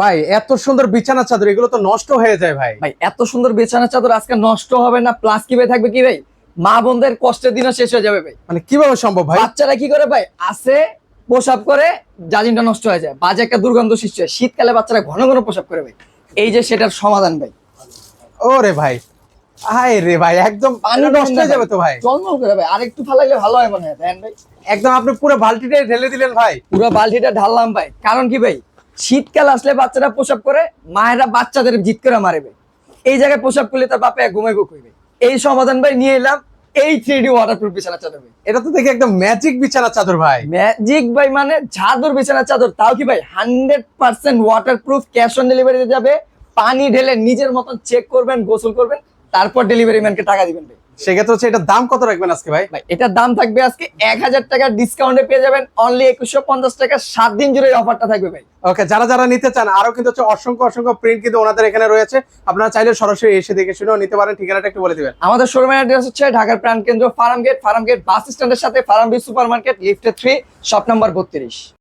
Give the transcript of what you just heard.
ভাই এত সুন্দর বিছানা চাদর এগুলো তো নষ্ট হয়ে যায় ভাই। ভাই এত সুন্দর বিছানা চাদর আজকে নষ্ট হবে না প্লাস কি ভাই থাকবে কি ভাই? মা বোনদের কষ্টের দিনও শেষ হয়ে যাবে ভাই। মানে কীভাবে সম্ভব ভাই? বাচ্চারা কি করে ভাই? আসে প্রসাব করে জাজিনটা নষ্ট হয়ে যায়। বাজে একটা দুর্গন্ধ সৃষ্টি হয়। শীতকালে বাচ্চারা ঘন ঘন প্রসাব করে ভাই। এই যে সেটার সমাধান ভাই। ওরে ভাই হায় রে ভাই একদম পানি নষ্ট হয়ে যাবে তো ভাই। জলমল করে ভাই। আর একটু ফালাইলে ভালো হয় মনে হয় ভাই। একদম আপনি পুরো বালতিটাই ঢেলে দিলেন ভাই। পুরো বালতিটা ঢাললাম ভাই। কারণ কি ভাই? শীতকাল আসলে বাচ্চারা প্রসাব করে মায়েরা বাচ্চাদের জিত করে মারে ভাই এই জায়গায় প্রসাব করলে তার বাপে ঘুমাইবো কইবে। এই সমাধান ভাই নিয়ে এলাম এই থ্রি ডি ওয়াটারপ্রুফ বিছানা চাদর এটা তো দেখি একদম ম্যাজিক বিছানা চাদর ভাই। ম্যাজিক ভাই মানে চাদর বিছানা চাদর। তাও কি ভাই hundred percent waterproof cash on ডেলিভারিতে যাবে পানি ঢেলে নিজের মতন চেক করবেন গোসল করবেন তারপর ডেলিভারি ম্যানকে টাকা দিবেন ভাই। সেক্ষেত্রে হচ্ছে এটার দাম কত রাখবেন আজকে ভাই? ভাই এটার দাম থাকবে আজকে এক হাজার টাকা ডিসকাউন্টে পেয়ে যাবেন অনলি একুশশো পঞ্চাশ টাকা সাত দিন জুড়ে অফারটা থাকবে ভাই। ওকে যারা যারা নিতে চান আরও কিন্তু হচ্ছে অসংখ্য অসংখ্য প্রিন্ট কিন্তু ওনাদের এখানে রয়েছে। আপনারা চাইলে সরাসরি এসে দেখে শুনেও নিতে পারেন ঠিকানাটা একটু বলে দিবেন। আমাদের শোরুমের অ্যাড্রেস হচ্ছে ঢাকার প্রাণ কেন্দ্র farm gate farm gate bus স্ট্যান্ডের সাথে ফার্ম বি সুপার মার্কেট লিফটে থ্রি শপ নাম্বার বত্রিশ।